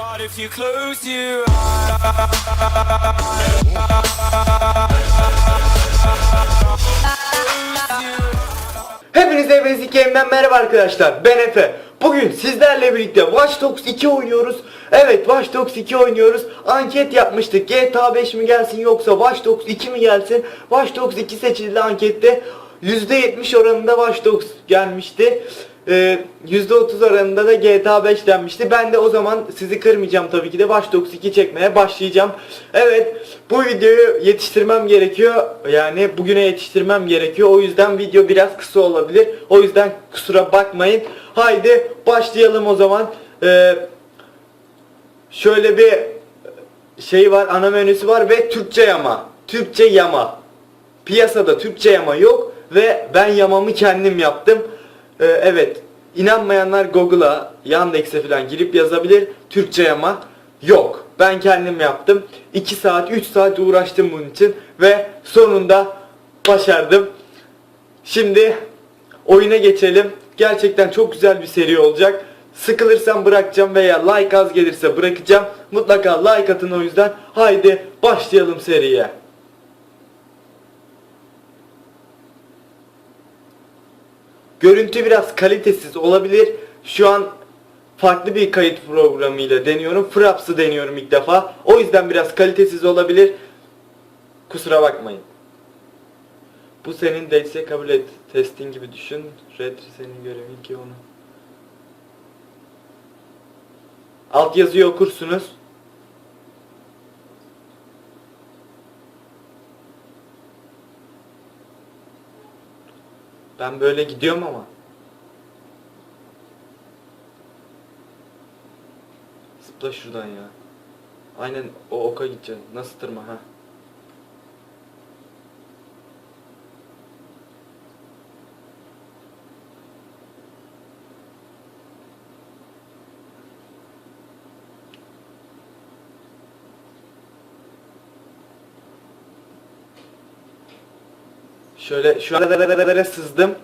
But if you close your Hepinize Basic Game'den merhaba arkadaşlar. Ben Efe. Bugün sizlerle birlikte Watch Dogs 2 oynuyoruz. Evet Watch Dogs 2 oynuyoruz. Anket yapmıştık. GTA 5 mi gelsin yoksa Watch Dogs 2 mi gelsin? Watch Dogs 2 seçildi ankette. %70 oranında Watch Dogs gelmişti. Ee, %30 oranında da GTA 5 denmişti. Ben de o zaman sizi kırmayacağım tabii ki de Watch Dogs 2 çekmeye başlayacağım. Evet bu videoyu yetiştirmem gerekiyor. Yani bugüne yetiştirmem gerekiyor. O yüzden video biraz kısa olabilir. O yüzden kusura bakmayın. Haydi başlayalım o zaman. Ee, şöyle bir şey var ana menüsü var ve Türkçe yama. Türkçe yama. Piyasada Türkçe yama yok ve ben yamamı kendim yaptım. Ee, evet inanmayanlar Google'a Yandex'e falan girip yazabilir. Türkçe yama yok. Ben kendim yaptım. 2 saat 3 saat uğraştım bunun için ve sonunda başardım. Şimdi oyuna geçelim. Gerçekten çok güzel bir seri olacak. Sıkılırsam bırakacağım veya like az gelirse bırakacağım. Mutlaka like atın o yüzden. Haydi başlayalım seriye. Görüntü biraz kalitesiz olabilir. Şu an farklı bir kayıt programıyla deniyorum. Fraps'ı deniyorum ilk defa. O yüzden biraz kalitesiz olabilir. Kusura bakmayın. Bu senin DC kabul et. Testin gibi düşün. Red senin görevin ki onu. Alt yazıyı okursunuz. Ben böyle gidiyorum ama. Zıpla şuradan ya. Aynen o oka gideceksin. Nasıl tırma ha? Şöyle şu an sızdım.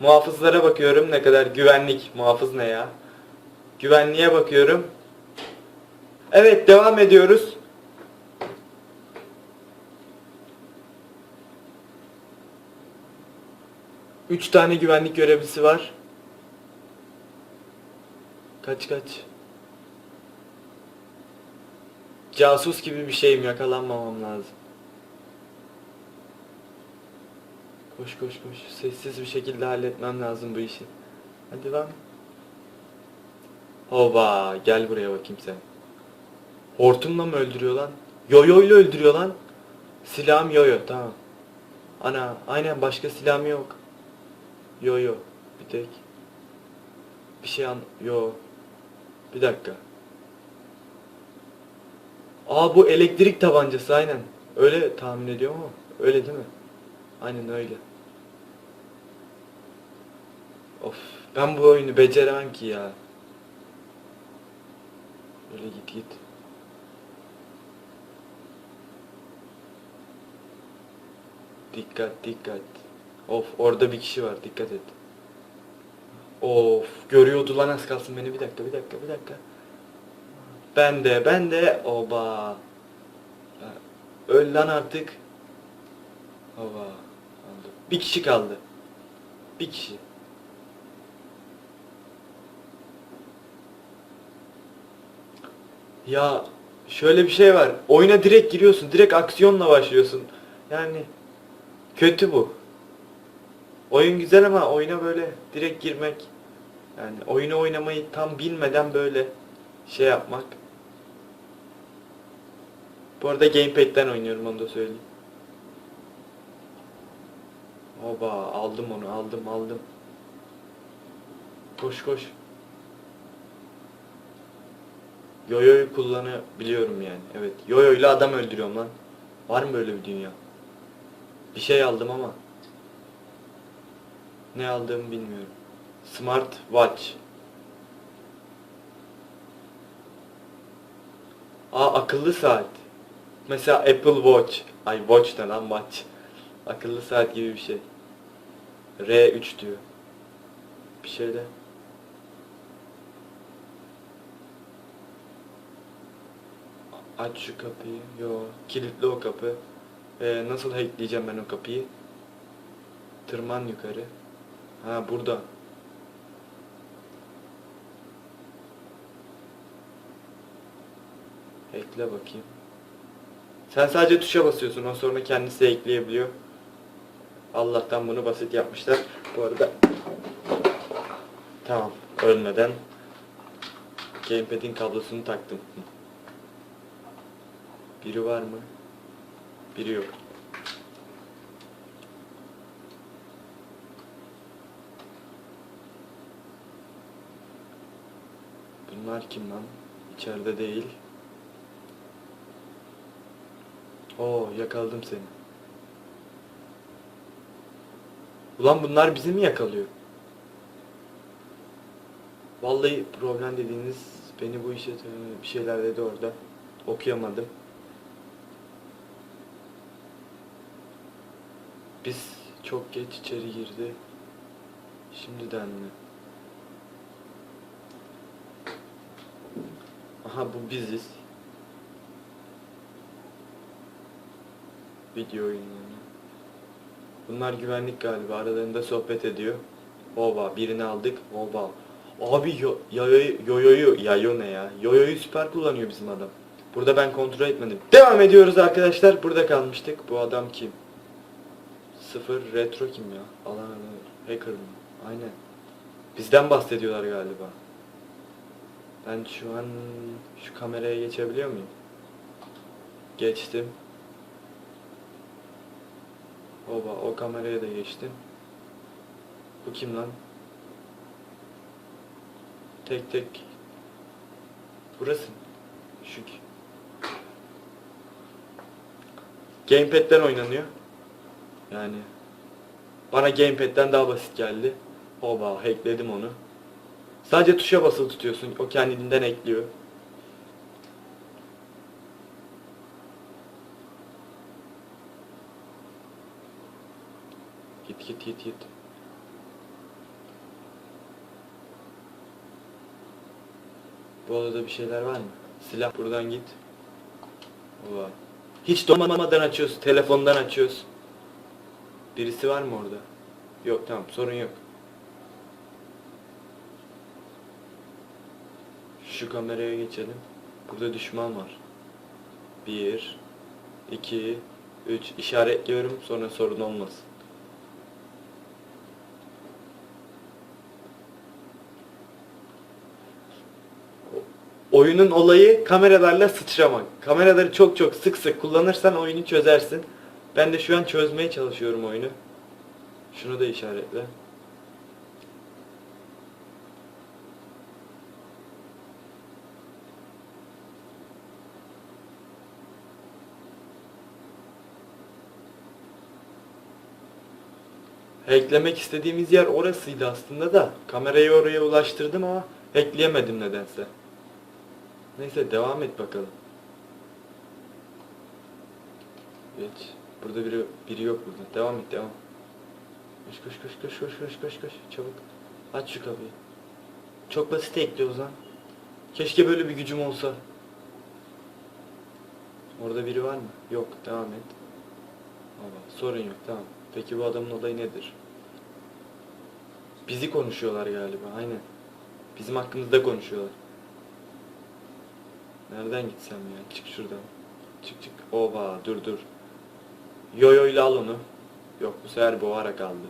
Muhafızlara bakıyorum ne kadar güvenlik. Muhafız ne ya? Güvenliğe bakıyorum. Evet devam ediyoruz. Üç tane güvenlik görevlisi var. Kaç kaç. Casus gibi bir şeyim yakalanmamam lazım. Koş koş koş. Sessiz bir şekilde halletmem lazım bu işi. Hadi lan. Hoba gel buraya bakayım sen. Hortumla mı öldürüyor lan? Yoyoyla öldürüyor lan. Silahım yoyo tamam. Ana aynen başka silahım yok. Yoyo bir tek. Bir şey an yo. Bir dakika. Aa bu elektrik tabancası aynen. Öyle tahmin ediyorum ama öyle değil mi? Aynen öyle. Of ben bu oyunu beceremem ki ya. Böyle git git. Dikkat dikkat. Of orada bir kişi var dikkat et. Of görüyordu lan az kalsın beni bir dakika bir dakika bir dakika. Ben de ben de oba. Öl lan artık. Oba. Bir kişi kaldı. Bir kişi. Ya şöyle bir şey var. Oyuna direkt giriyorsun. Direkt aksiyonla başlıyorsun. Yani kötü bu. Oyun güzel ama oyuna böyle direkt girmek yani oyunu oynamayı tam bilmeden böyle şey yapmak. Bu arada gamepad'den oynuyorum onu da söyleyeyim. Oba aldım onu aldım aldım. Koş koş. Yoyo'yu kullanabiliyorum yani. Evet. Yoyo ile adam öldürüyorum lan. Var mı böyle bir dünya? Bir şey aldım ama. Ne aldığımı bilmiyorum. Smart Watch. Aa akıllı saat. Mesela Apple Watch. Ay Watch ne lan Watch. Akıllı saat gibi bir şey. R3 diyor. Bir şeyde. Aç şu kapıyı. Yo, kilitli o kapı. Ee, nasıl hackleyeceğim ben o kapıyı? Tırman yukarı. Ha burada. Ekle bakayım. Sen sadece tuşa basıyorsun. O sonra kendisi ekleyebiliyor. Allah'tan bunu basit yapmışlar. Bu arada Tamam. Ölmeden Gamepad'in kablosunu taktım. Biri var mı? Biri yok. Bunlar kim lan? İçeride değil. Oo yakaladım seni. Ulan bunlar bizi mi yakalıyor? Vallahi problem dediğiniz beni bu işe bir şeyler dedi orada. Okuyamadım. Biz çok geç içeri girdi. Şimdiden mi? Aha bu biziz. Video oyunları. Bunlar güvenlik galiba. Aralarında sohbet ediyor. Oba birini aldık. Oba. Abi yo yoyoyu yoyoyu yayo ne ya? Yoyoyu süper kullanıyor bizim adam. Burada ben kontrol etmedim. Devam ediyoruz arkadaşlar. Burada kalmıştık. Bu adam kim? Sıfır retro kim ya? Alan hacker mı? Aynen. Bizden bahsediyorlar galiba. Ben şu an şu kameraya geçebiliyor muyum? Geçtim. Oba o kameraya da geçtim. Bu kim lan? Tek tek. Burası. Şu ki. Gamepad'den oynanıyor. Yani bana Gamepad'den daha basit geldi. Oba hackledim onu. Sadece tuşa basılı tutuyorsun. O kendinden ekliyor. Git git git git. Bu odada bir şeyler var mı? Silah buradan git. Oba. Hiç donmadan açıyoruz. Telefondan açıyoruz. Birisi var mı orada? Yok tamam sorun yok. Şu kameraya geçelim. Burada düşman var. Bir, iki, üç. işaretliyorum sonra sorun olmasın. Oyunun olayı kameralarla sıçramak. Kameraları çok çok sık sık kullanırsan oyunu çözersin. Ben de şu an çözmeye çalışıyorum oyunu. Şunu da işaretle. Hacklemek istediğimiz yer orasıydı aslında da. Kamerayı oraya ulaştırdım ama hackleyemedim nedense. Neyse devam et bakalım. Geç. Burada biri biri yok burada. Devam et devam. Koş koş koş koş koş koş koş koş çabuk. Aç şu kapıyı. Çok basit ekliyoruz lan. Keşke böyle bir gücüm olsa. Orada biri var mı? Yok devam et. Baba sorun yok tamam. Peki bu adamın olayı nedir? Bizi konuşuyorlar galiba aynen. Bizim hakkımızda konuşuyorlar. Nereden gitsem ya? Çık şuradan. Çık çık. Oba dur dur. Yoyo ile al onu. Yok bu sefer boğarak aldı.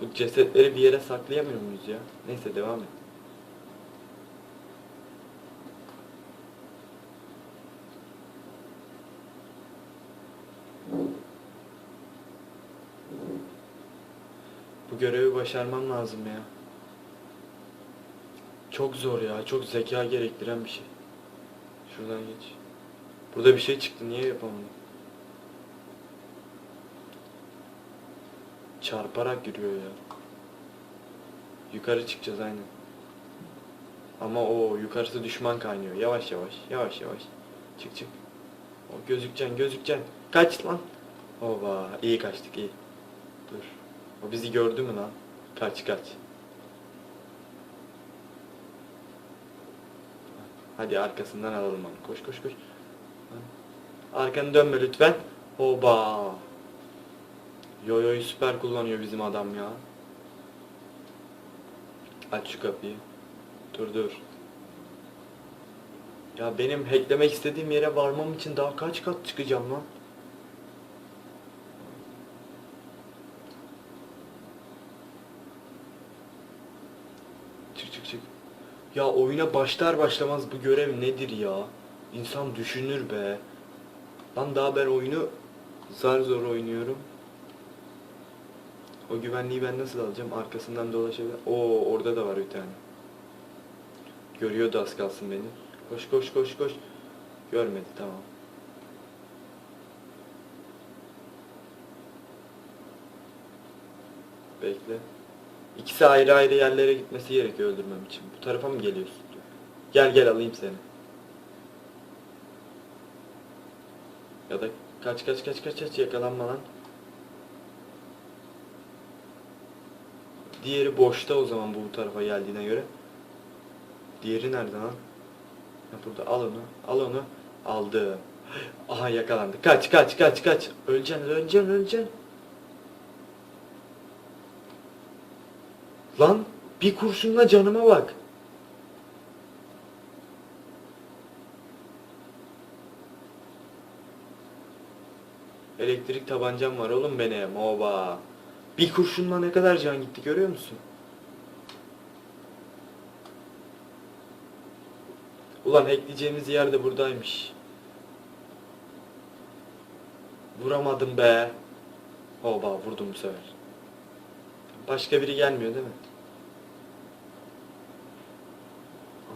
Bu cesetleri bir yere saklayamıyor muyuz ya? Neyse devam et. Bu görevi başarmam lazım ya. Çok zor ya. Çok zeka gerektiren bir şey. Şuradan geç. Burada bir şey çıktı. Niye yapamadım? Çarparak yürüyor ya. Yukarı çıkacağız aynen. Ama o yukarısı düşman kaynıyor. Yavaş yavaş. Yavaş yavaş. Çık çık. O gözükeceksin gözükeceksin. Kaç lan. Oba iyi kaçtık iyi. Dur. O bizi gördü mü lan? Kaç kaç. Hadi arkasından alalım onu. Koş koş koş. Arkanı dönme lütfen. Hoba. Yoyo'yu süper kullanıyor bizim adam ya. Aç şu kapıyı. Dur dur. Ya benim hacklemek istediğim yere varmam için daha kaç kat çıkacağım lan? Çık çık çık. Ya oyuna başlar başlamaz bu görev nedir ya? İnsan düşünür be. Lan daha ben oyunu zar zor oynuyorum. O güvenliği ben nasıl alacağım? Arkasından dolaşabilir. Oo orada da var bir tane. Görüyordu az kalsın beni. Koş koş koş koş. Görmedi tamam. Bekle. İkisi ayrı ayrı yerlere gitmesi gerekiyor öldürmem için. Bu tarafa mı geliyorsun? Gel gel alayım seni. Ya da kaç kaç kaç kaç kaç yakalanma lan. Diğeri boşta o zaman bu tarafa geldiğine göre. Diğeri nerede lan? Ha burada al onu. Al onu. Aldı. Aha yakalandı. Kaç kaç kaç kaç. Öleceksin öleceksin öleceksin. Lan bir kurşunla canıma bak. Elektrik tabancam var oğlum benim. Oba. Bir kurşunla ne kadar can gitti görüyor musun? Ulan hackleyeceğimiz yer de buradaymış. Vuramadım be. Oba vurdum bu sefer. Başka biri gelmiyor değil mi?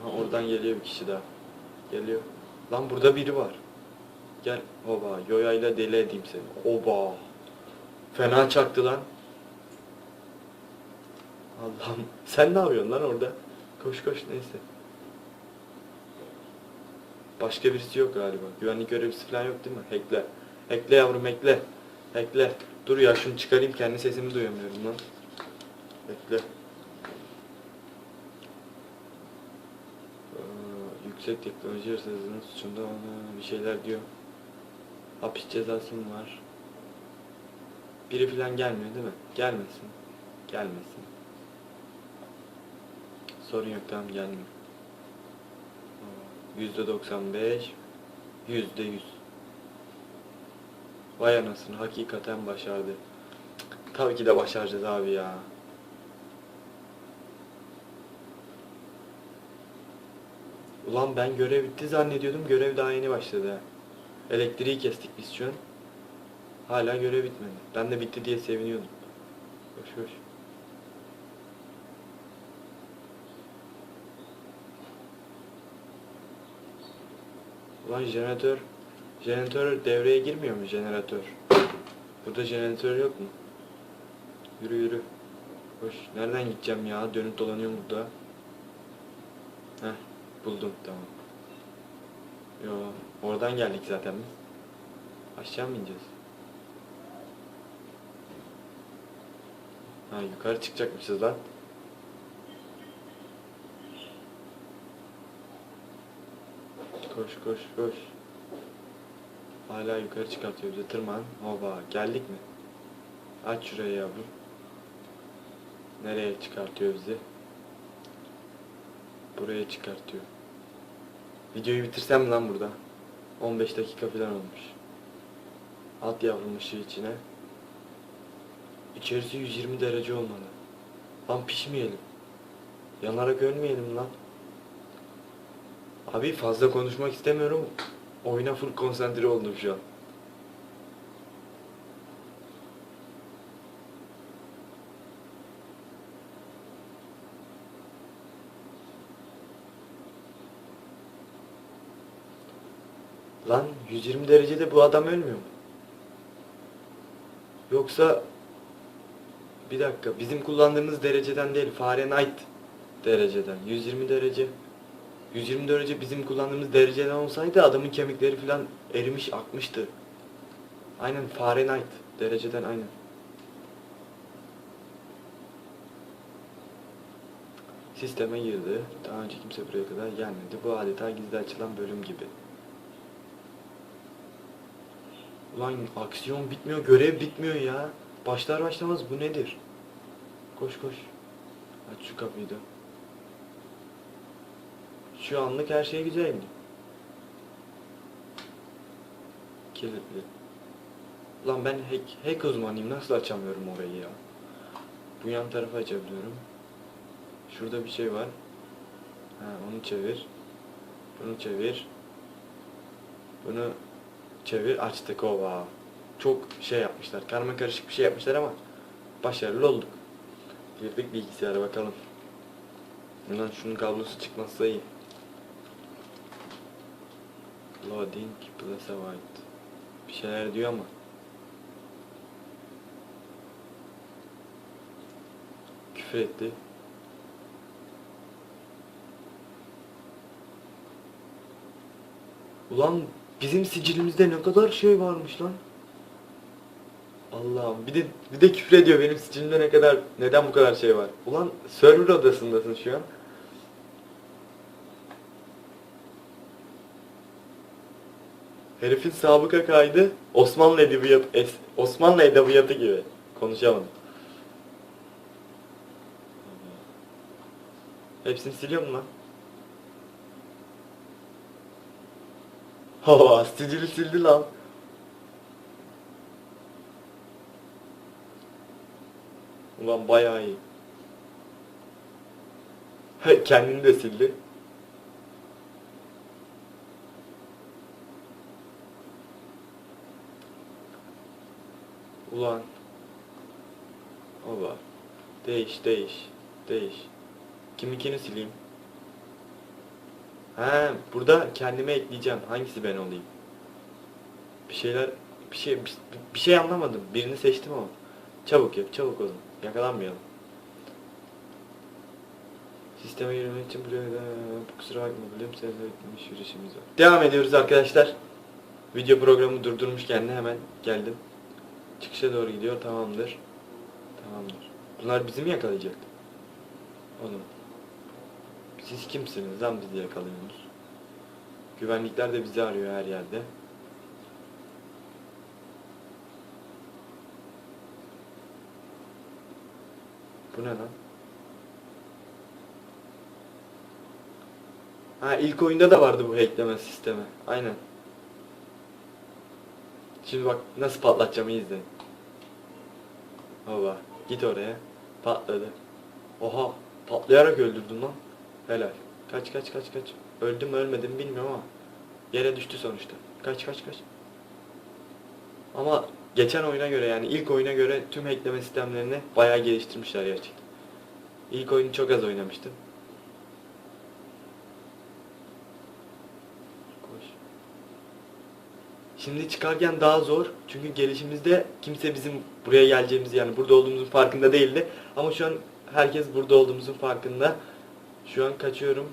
Aha oradan geliyor bir kişi daha. Geliyor. Lan burada biri var. Gel. Oba. Yoyayla deli edeyim seni. Oba. Fena çaktı lan. Allah'ım. Sen ne yapıyorsun lan orada? Koş koş neyse. Başka birisi yok galiba. Güvenlik görevlisi falan yok değil mi? Hackle. Hackle yavrum hackle. Hackle. Dur ya şunu çıkarayım kendi sesimi duyamıyorum lan. Bekle. Yüksek teknoloji hırsızlığının suçunda ona bir şeyler diyor. Hapis cezası mı var? Biri falan gelmiyor değil mi? Gelmesin. Gelmesin. Sorun yok tamam gelmiyor. Yüzde doksan beş. Yüzde yüz. Vay anasını hakikaten başardı. Tabii ki de başaracağız abi ya. Ulan ben görev bitti zannediyordum. Görev daha yeni başladı. Elektriği kestik biz şu an. Hala görev bitmedi. Ben de bitti diye seviniyordum. Koş koş. Ulan jeneratör Jeneratör devreye girmiyor mu jeneratör? Burada jeneratör yok mu? Yürü yürü. Koş. Nereden gideceğim ya? Dönüp dolanıyorum burada. Heh. Buldum. Tamam. Yo. Oradan geldik zaten biz. Aşağı mı ineceğiz? Ha yukarı çıkacakmışız lan. Koş koş koş. Hala yukarı çıkartıyor bizi. Tırman. Oba. Geldik mi? Aç şurayı yavrum. Nereye çıkartıyor bizi? Buraya çıkartıyor. Videoyu bitirsem lan burada? 15 dakika falan olmuş. At yavrum ışığı içine. İçerisi 120 derece olmalı. Lan pişmeyelim. Yanarak ölmeyelim lan. Abi fazla konuşmak istemiyorum. Oyuna full konsantre oldum şu an. Lan 120 derecede bu adam ölmüyor mu? Yoksa bir dakika bizim kullandığımız dereceden değil Fahrenheit dereceden 120 derece 120 derece bizim kullandığımız dereceden olsaydı adamın kemikleri falan erimiş akmıştı. Aynen Fahrenheit dereceden aynen. Sisteme girdi. Daha önce kimse buraya kadar gelmedi. Bu adeta gizli açılan bölüm gibi. Ulan aksiyon bitmiyor, görev bitmiyor ya. Başlar başlamaz bu nedir? Koş koş. Aç şu kapıyı da. Şu anlık her şey güzel gidiyor. Kilitli. Lan ben hack, hack uzmanıyım. Nasıl açamıyorum orayı ya? Bu yan tarafı açabiliyorum. Şurada bir şey var. Ha, onu çevir. Bunu çevir. Bunu çevir. Açtık ova. Çok şey yapmışlar. Karma karışık bir şey yapmışlar ama başarılı olduk. Girdik bilgisayara bakalım. Bundan şunun kablosu çıkmazsa iyi. Loading plus avoid. Bir şeyler diyor ama. Küfür etti. Ulan bizim sicilimizde ne kadar şey varmış lan. Allah'ım bir de bir de küfür ediyor benim sicilimde ne kadar neden bu kadar şey var. Ulan server odasındasın şu an. Herifin sabıka kaydı Osmanlı edebiyatı Osmanlı edebiyatı gibi. Konuşamadım. Hepsini siliyor mu lan? Hava sicili sildi lan. Ulan bayağı iyi. Kendini de sildi. Ulan. Oba. Değiş, değiş, değiş. Kiminkini sileyim? He, burada kendime ekleyeceğim. Hangisi ben olayım? Bir şeyler, bir şey, bir, bir şey anlamadım. Birini seçtim ama. Çabuk yap, çabuk olun. Yakalanmayalım. Sisteme girmek için buraya da kusura bakma biliyorum seninle bitmiş işimiz var. Devam ediyoruz arkadaşlar. Video programı durdurmuş kendine hemen geldim. Çıkışa doğru gidiyor tamamdır. Tamamdır. Bunlar bizi mi yakalayacaktı? Oğlum. Siz kimsiniz lan bizi yakalıyorsunuz? Güvenlikler de bizi arıyor her yerde. Bu ne lan? Ha ilk oyunda da vardı bu hackleme sistemi. Aynen. Şimdi bak nasıl patlatacağım iyi izleyin. Baba git oraya. Patladı. Oha patlayarak öldürdün lan. Helal. Kaç kaç kaç kaç. Öldüm mü ölmedim bilmiyorum ama yere düştü sonuçta. Kaç kaç kaç. Ama geçen oyuna göre yani ilk oyuna göre tüm hackleme sistemlerini bayağı geliştirmişler gerçekten. İlk oyunu çok az oynamıştım. Koş. Şimdi çıkarken daha zor. Çünkü gelişimizde kimse bizim buraya geleceğimizi yani burada olduğumuzun farkında değildi. Ama şu an herkes burada olduğumuzun farkında. Şu an kaçıyorum.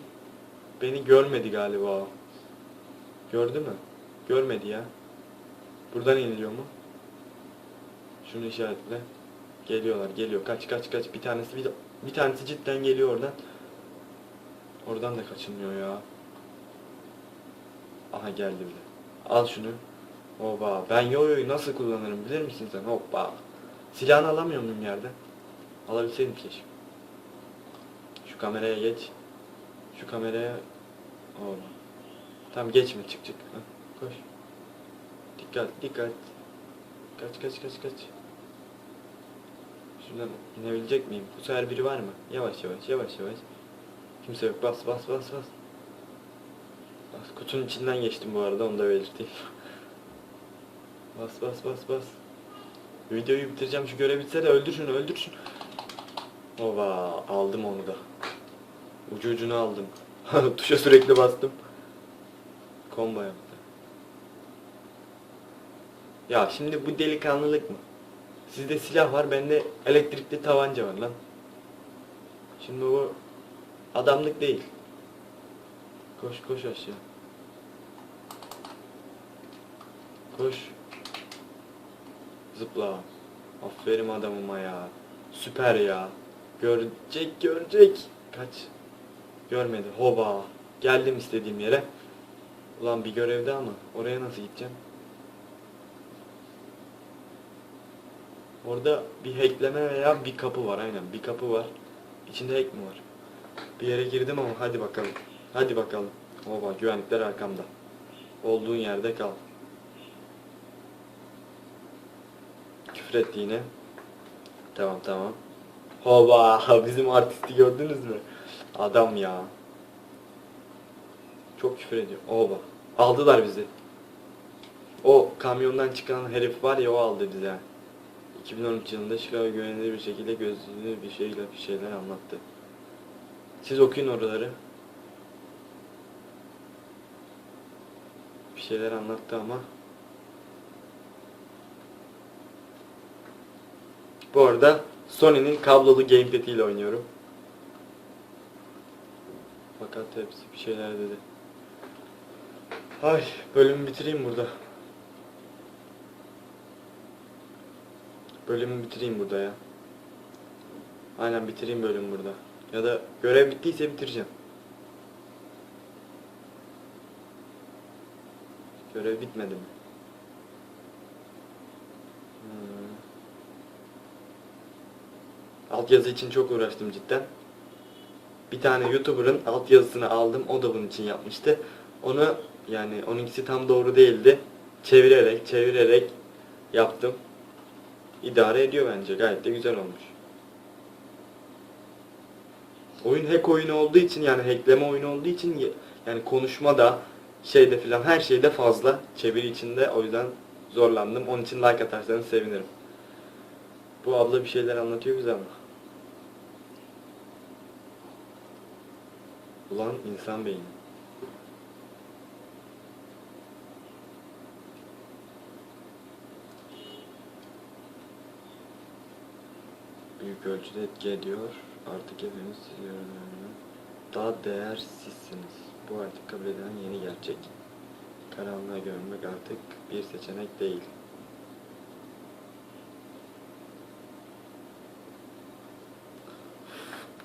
Beni görmedi galiba. o. Gördü mü? Görmedi ya. Buradan iniliyor mu? Şunu işaretle. Geliyorlar, geliyor. Kaç kaç kaç. Bir tanesi bir, bir tanesi cidden geliyor oradan. Oradan da kaçılmıyor ya. Aha geldi bile. Al şunu. Oba. Ben yoyoyu nasıl kullanırım bilir misin sen? Hoppa. Silahını alamıyor muyum yerden? Alabilseydim keşke. Şu kameraya geç. Şu kameraya... Oğlum. Tamam geçme çık çık. Hah, koş. Dikkat dikkat. Kaç kaç kaç kaç. Şuradan inebilecek miyim? Bu sefer biri var mı? Yavaş yavaş yavaş yavaş. Kimse yok. Bas bas bas bas. Bas kutunun içinden geçtim bu arada onu da belirteyim. bas bas bas bas. Videoyu bitireceğim şu görev bitse de öldür şunu. Ova aldım onu da. Ucu ucuna aldım. Tuşa sürekli bastım. Combo yaptı. Ya şimdi bu delikanlılık mı? Sizde silah var, bende elektrikli tabanca var lan. Şimdi bu adamlık değil. Koş koş aşağı. Koş. Zıpla. Aferin adamıma ya. Süper ya. Görecek görecek. Kaç. Görmedi. Hoba. Geldim istediğim yere. Ulan bir görevde ama oraya nasıl gideceğim? Orada bir hackleme veya bir kapı var aynen. Bir kapı var. İçinde hack mi var? Bir yere girdim ama hadi bakalım. Hadi bakalım. Hoba güvenlikler arkamda. Olduğun yerde kal. Küfür etti yine. Tamam tamam. Hoba bizim artisti gördünüz mü? Adam ya. Çok küfür ediyor. Hoba. Aldılar bizi. O kamyondan çıkan herif var ya o aldı bize. 2013 yılında Chicago güvenilir bir şekilde gözlü bir şeyle bir şeyler anlattı. Siz okuyun oraları. Bir şeyler anlattı ama. Bu arada Sony'nin kablolu gamepad ile oynuyorum. Fakat hepsi bir şeyler dedi. Ay bölümü bitireyim burada. Bölümü bitireyim burada ya. Aynen bitireyim bölümü burada. Ya da görev bittiyse bitireceğim. Görev bitmedi mi? Hmm. Altyazı için çok uğraştım cidden. Bir tane YouTuber'ın altyazısını aldım. O da bunun için yapmıştı. Onu yani onunkisi tam doğru değildi. Çevirerek, çevirerek yaptım. İdare ediyor bence. Gayet de güzel olmuş. Oyun hack oyunu olduğu için yani hackleme oyunu olduğu için yani konuşma da şeyde filan her şeyde fazla çeviri içinde o yüzden zorlandım. Onun için like atarsanız sevinirim. Bu abla bir şeyler anlatıyor bize ama. Ulan insan beyni. Büyük ölçüde etki ediyor. Artık hepimiz daha değersizsiniz. Bu artık kabul edilen yeni gerçek. Karanlığa görmek artık bir seçenek değil.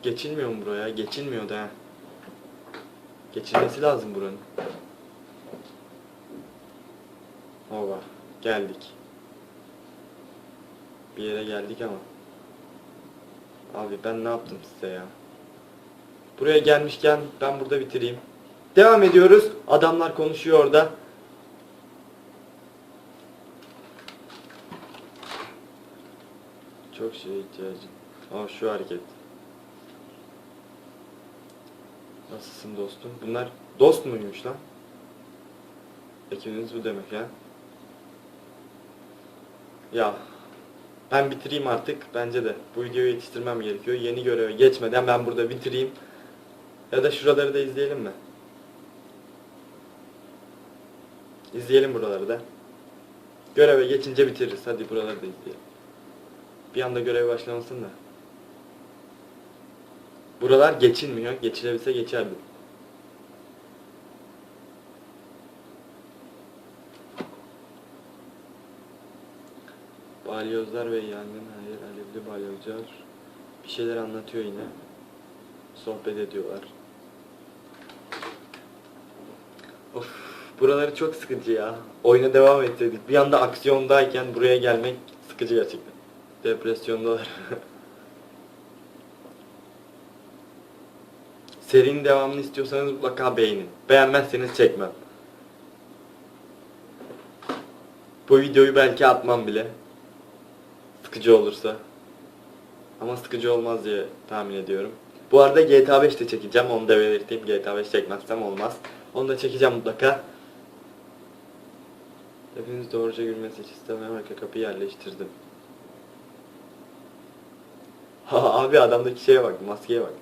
Geçilmiyor mu buraya? Geçilmiyor da. Geçilmesi lazım buranın. Ova. Geldik. Bir yere geldik ama. Abi ben ne yaptım size ya? Buraya gelmişken ben burada bitireyim. Devam ediyoruz. Adamlar konuşuyor orada. Çok şey ihtiyacım. Aa şu hareket. Nasılsın dostum? Bunlar dost muymuş lan? Ekibiniz bu demek ya. Ya ben bitireyim artık bence de. Bu videoyu yetiştirmem gerekiyor. Yeni göreve geçmeden ben burada bitireyim. Ya da şuraları da izleyelim mi? İzleyelim buraları da. Göreve geçince bitiririz. Hadi buraları da izleyelim. Bir anda görev başlamasın da. Buralar geçilmiyor. Geçilebilse geçerdim. Balyozlar ve yangın hayır alevli balyozlar bir şeyler anlatıyor yine. Sohbet ediyorlar. Of buraları çok sıkıcı ya. Oyuna devam etseydik. Bir anda aksiyondayken buraya gelmek sıkıcı gerçekten. Depresyondalar. Serinin devamını istiyorsanız mutlaka beğenin. Beğenmezseniz çekmem. Bu videoyu belki atmam bile. Sıkıcı olursa. Ama sıkıcı olmaz diye tahmin ediyorum. Bu arada GTA 5 de çekeceğim. Onu da belirteyim. GTA 5 çekmezsem olmaz. Onu da çekeceğim mutlaka. Hepiniz doğruca gülmesi için sisteme arka kapıyı yerleştirdim. Abi adamdaki şeye bak, maskeye bak.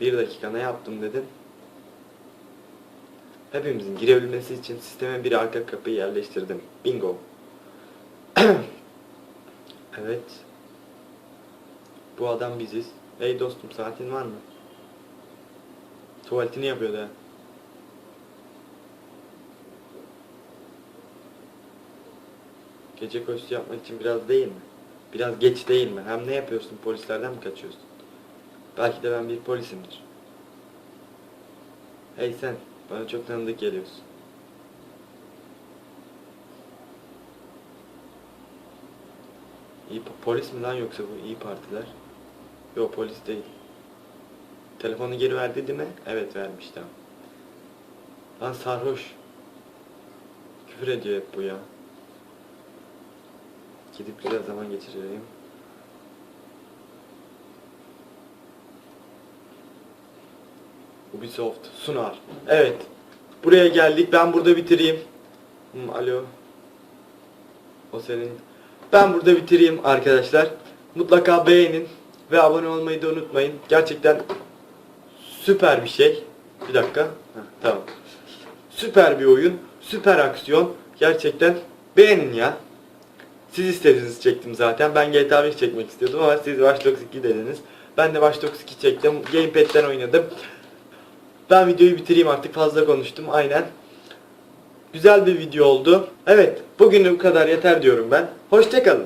Bir dakika ne yaptım dedin? Hepimizin girebilmesi için sisteme bir arka kapıyı yerleştirdim. Bingo. evet. Bu adam biziz. Hey dostum saatin var mı? Tuvaletini yapıyordu ha. Gece koşusu yapmak için biraz değil mi? Biraz geç değil mi? Hem ne yapıyorsun? Polislerden mi kaçıyorsun? Belki de ben bir polisimdir. Hey sen, bana çok tanıdık geliyorsun. İyi po- polis mi lan yoksa bu iyi partiler? Yok polis değil. Telefonu geri verdi değil mi? Evet vermiş tamam. Lan sarhoş. Küfür ediyor hep bu ya. Gidip güzel zaman geçireyim. Ubisoft sunar. Evet. Buraya geldik. Ben burada bitireyim. Hmm, alo. O senin. Ben burada bitireyim arkadaşlar. Mutlaka beğenin ve abone olmayı da unutmayın. Gerçekten süper bir şey. Bir dakika. Heh, tamam. Süper bir oyun. Süper aksiyon. Gerçekten beğenin ya. Siz istediğinizi çektim zaten. Ben GTA 5 çekmek istiyordum ama siz Watch Dogs 2 dediniz. Ben de Watch Dogs 2 çektim. Gamepad'den oynadım. Ben videoyu bitireyim artık fazla konuştum aynen. Güzel bir video oldu. Evet bugün bu kadar yeter diyorum ben. Hoşçakalın.